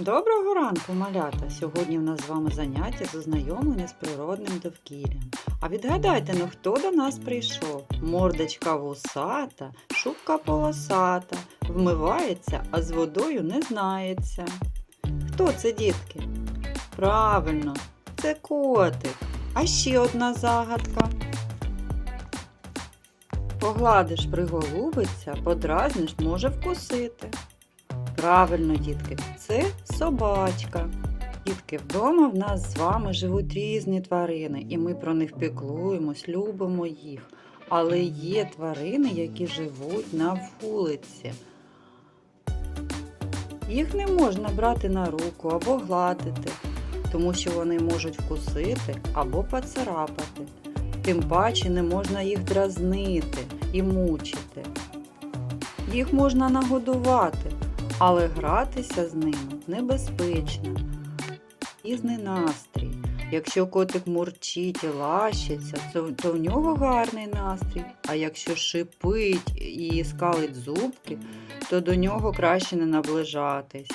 Доброго ранку, малята! Сьогодні в нас з вами заняття з ознайомлення з природним довкіллям. А відгадайте, ну хто до нас прийшов? Мордочка вусата, шубка полосата, вмивається, а з водою не знається. Хто це, дітки? Правильно, це котик. А ще одна загадка. Погладиш приголубиться, подразниш, може вкусити. Правильно, дітки, це собачка. Дітки, вдома в нас з вами живуть різні тварини, і ми про них піклуємось, любимо їх. Але є тварини, які живуть на вулиці. Їх не можна брати на руку або гладити, тому що вони можуть вкусити або поцарапати. Тим паче не можна їх дразнити і мучити. Їх можна нагодувати, але гратися з ними небезпечно. Різний настрій. Якщо котик мурчить і лащиться, то, в нього гарний настрій. А якщо шипить і скалить зубки, то до нього краще не наближатись.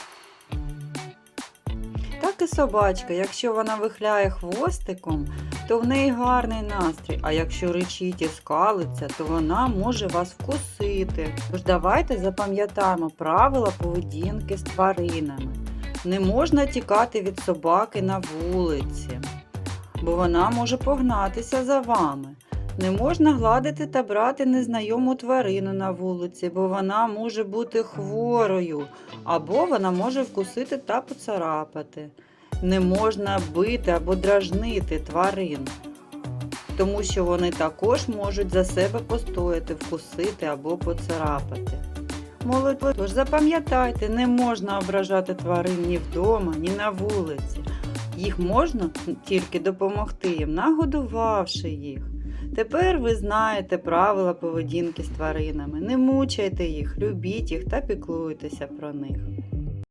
І собачка, якщо вона вихляє хвостиком, то в неї гарний настрій, а якщо ричить і скалиться, то вона може вас вкусити. Тож давайте запам'ятаємо правила поведінки з тваринами. Не можна тікати від собаки на вулиці, бо вона може погнатися за вами. Не можна гладити та брати незнайому тварину на вулиці, бо вона може бути хворою, або вона може вкусити та поцарапати. Не можна бити або дражнити тварин, тому що вони також можуть за себе постояти, вкусити або поцарапати. Молодь, тож запам'ятайте, не можна ображати тварин ні вдома, ні на вулиці. Їх можна тільки допомогти їм, нагодувавши їх. Тепер ви знаєте правила поведінки з тваринами. Не мучайте їх, любіть їх та піклуйтеся про них.